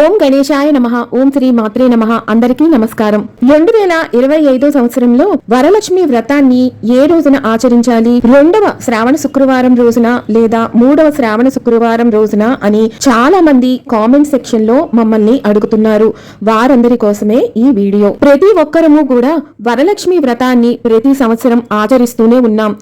ఓం గణేశాయ నమ ఓం శ్రీ మాత్రే నమ అందరికీ నమస్కారం. రెండు వేల ఇరవై ఐదో సంవత్సరంలో వరలక్ష్మి వ్రతాన్ని ఏ రోజున ఆచరించాలి? రెండవ శ్రావణ శుక్రవారం రోజున లేదా మూడవ శ్రావణ శుక్రవారం రోజున అని చాలా మంది కామెంట్ సెక్షన్లో మమ్మల్ని అడుగుతున్నారు. వారందరి కోసమే ఈ వీడియో. ప్రతి ఒక్కరము కూడా వరలక్ష్మి వ్రతాన్ని ప్రతి సంవత్సరం ఆచరిస్తూనే ఉన్నాం.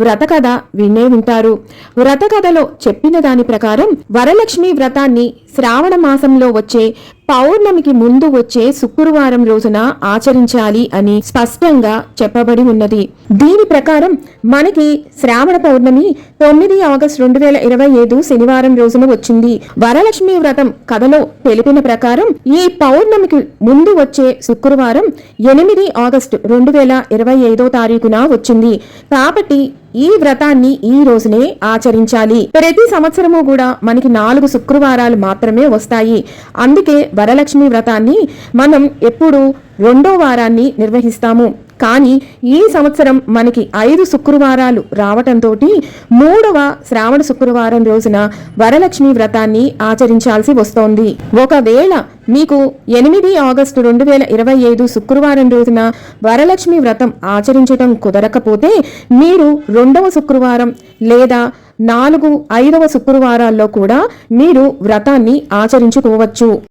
వ్రత కథ వినే ఉంటారు వ్రత కథలో చెప్పిన దాని ప్రకారం వరలక్ష్మి వ్రతాన్ని శ్రావణ మాసంలో వచ్చే పౌర్ణమికి ముందు వచ్చే శుక్రవారం రోజున ఆచరించాలి అని స్పష్టంగా చెప్పబడి ఉన్నది. దీని ప్రకారం మనకి శ్రావణ పౌర్ణమి తొమ్మిది ఆగస్టు రెండు వేల ఇరవై ఐదు శనివారం రోజున వచ్చింది. వరలక్ష్మి వ్రతం కథలో తెలిపిన ప్రకారం ఈ పౌర్ణమికి ముందు వచ్చే శుక్రవారం ఎనిమిది ఆగస్టు రెండు వేల ఇరవై ఐదో తారీఖున వచ్చింది. కాబట్టి ఈ వ్రతాన్ని ఈ రోజునే ఆచరించాలి. ప్రతి సంవత్సరము కూడా మనకి నాలుగు శుక్రవారాలు మాత్రమే వస్తాయి. అందుకే వరలక్ష్మి వ్రతాన్ని మనం ఎప్పుడు రెండో వారాన్ని నిర్వహిస్తాము. కానీ ఈ సంవత్సరం మనకి ఐదు శుక్రవారాలు రావటంతో మూడవ శ్రావణ శుక్రవారం రోజున వరలక్ష్మి వ్రతాన్ని ఆచరించాల్సి వస్తోంది. ఒకవేళ మీకు ఎనిమిది ఆగస్టు రెండు వేల ఇరవై ఐదు శుక్రవారం రోజున వరలక్ష్మి వ్రతం ఆచరించటం కుదరకపోతే మీరు రెండవ శుక్రవారం లేదా నాలుగు ఐదవ శుక్రవారాల్లో కూడా మీరు వ్రతాన్ని ఆచరించుకోవచ్చు.